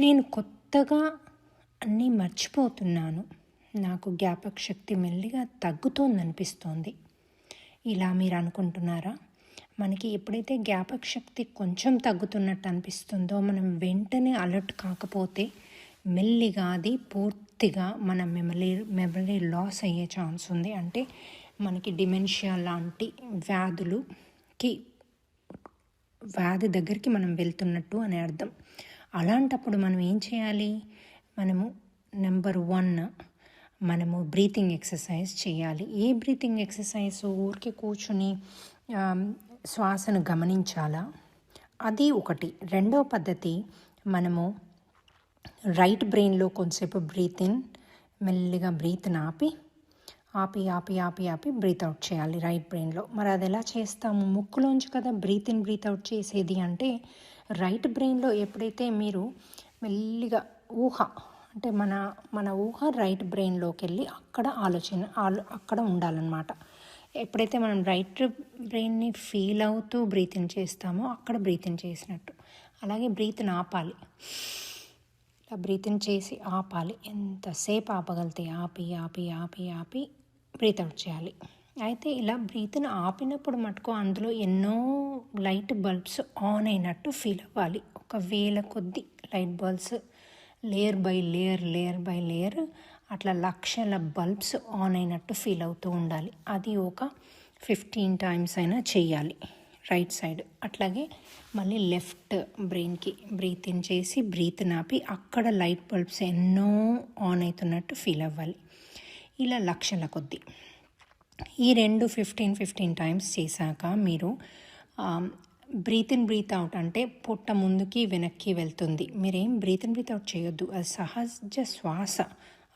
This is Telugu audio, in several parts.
నేను కొత్తగా అన్నీ మర్చిపోతున్నాను. నాకు జ్ఞాపక శక్తి మెల్లిగా తగ్గుతోందనిపిస్తోంది. ఇలా మీరు అనుకుంటున్నారా? మనకి ఎప్పుడైతే జ్ఞాపక శక్తి కొంచెం తగ్గుతున్నట్టు అనిపిస్తుందో మనం వెంటనే అలర్ట్ కాకపోతే మెల్లిగా అది పూర్తిగా మన మెమరీ మెమరీ లాస్ అయ్యే ఛాన్స్ ఉంది. అంటే మనకి డిమెన్షియా లాంటి వ్యాధులుకి వ్యాధి దగ్గరికి మనం వెళ్తున్నట్టు అని అర్థం. అలాంటప్పుడు మనం ఏం చేయాలి? మనము నెంబర్ వన్ మనము బ్రీతింగ్ ఎక్సర్సైజ్ చేయాలి. ఏ బ్రీతింగ్ ఎక్సర్సైజ్? ఊరికే కూర్చుని శ్వాసను గమనించాలా? అది ఒకటి. రెండవ పద్ధతి మనము రైట్ బ్రెయిన్లో కొంతసేపు బ్రీత్ ఇన్ మెల్లిగా బ్రీత్ని ఆపి ఆపి ఆపి ఆపి ఆపి బ్రీత్ అవుట్ చేయాలి రైట్ బ్రెయిన్లో మరి అది ఎలా చేస్తాము? ముక్కులోంచి కదా బ్రీత్ ఇన్ బ్రీత్ అవుట్ చేసేది అంటే రైట్ బ్రెయిన్లో ఎప్పుడైతే మీరు మెల్లిగా ఊహ అంటే మన మన ఊహ రైట్ బ్రెయిన్లోకి వెళ్ళి అక్కడ ఆలోచన ఆలో అక్కడ ఉండాలన్నమాట. ఎప్పుడైతే మనం రైట్ బ్రెయిన్ని ఫీల్ అవుతూ బ్రీత్ ఇన్ చేస్తామో అక్కడ బ్రీత్ ఇన్ చేసినట్టు. అలాగే బ్రీత్ని ఆపాలి. ఇలా బ్రీత్ ఇన్ చేసి ఆపాలి. ఎంతసేపు ఆపగలితే ఆపి ఆపి ఆపి ఆపి బ్రీత్ అవుట్ చేయాలి. అయితే ఇలా బ్రీత్ని ఆపినప్పుడు మటుకు అందులో ఎన్నో లైట్ బల్బ్స్ ఆన్ అయినట్టు ఫీల్ అవ్వాలి. ఒక వేల కొద్ది light bulbs layer by layer layer by layer అట్లా లక్షల బల్బ్స్ ఆన్ అయినట్టు ఫీల్ అవుతూ ఉండాలి. అది ఒక ఫిఫ్టీన్ టైమ్స్ అయినా చేయాలి. Right side. అట్లాగే మళ్ళీ లెఫ్ట్ బ్రెయిన్కి బ్రీత్ ఇన్ చేసి బ్రీత్ నాపి అక్కడ లైట్ బల్బ్స్ ఎన్నో ఆన్ అవుతున్నట్టు ఫీల్ అవ్వాలి. ఇలా లక్షల కొద్దీ. ఈ రెండు ఫిఫ్టీన్ ఫిఫ్టీన్ టైమ్స్ చేశాక మీరు బ్రీత్ ఇన్ బ్రీత్ అవుట్ అంటే పొట్ట ముందుకి వెనక్కి వెళ్తుంది. మీరేం బ్రీత్ ఇన్ బ్రీత్ అవుట్ చేయొద్దు. అది సహజ శ్వాస.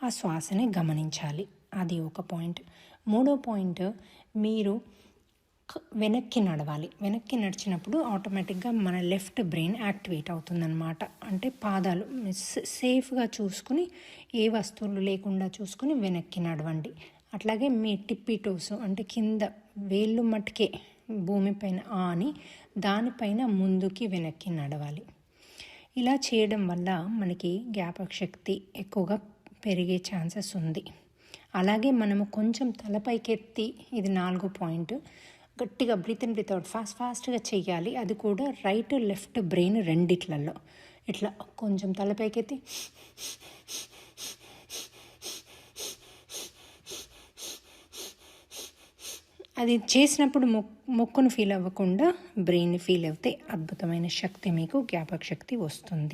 ఆ శ్వాసని గమనించాలి. అది ఒక పాయింట్ మూడో పాయింట్ మీరు వెనక్కి నడవాలి. వెనక్కి నడిచినప్పుడు ఆటోమేటిక్గా మన లెఫ్ట్ బ్రెయిన్ యాక్టివేట్ అవుతుందన్నమాట. అంటే పాదాలు సేఫ్గా చూసుకుని ఏ వస్తువులు లేకుండా చూసుకుని వెనక్కి నడవండి. అట్లాగే మీ టిప్పిటోస్ అంటే కింద వేళ్ళు మట్టుకే భూమిపైన ఆని దానిపైన ముందుకి వెనక్కి నడవాలి. ఇలా చేయడం వల్ల మనకి జ్ఞాపక శక్తి ఎక్కువగా పెరిగే ఛాన్సెస్ ఉంది. అలాగే మనము కొంచెం తలపైకెత్తి ఇది నాలుగో పాయింట్ గట్టిగా breathe in breathe out. Fast ఫాస్ట్గా చేయాలి అది కూడా రైట్ లెఫ్ట్ బ్రెయిన్ రెండిట్లలో. ఇట్లా కొంచెం తలపైకెత్తి. అది చేసినప్పుడు మొక్ మొక్కును ఫీల్ అవ్వకుండా బ్రెయిన్ ఫీల్ అవుతే అద్భుతమైన శక్తి మీకు జ్ఞాపక శక్తి వస్తుంది.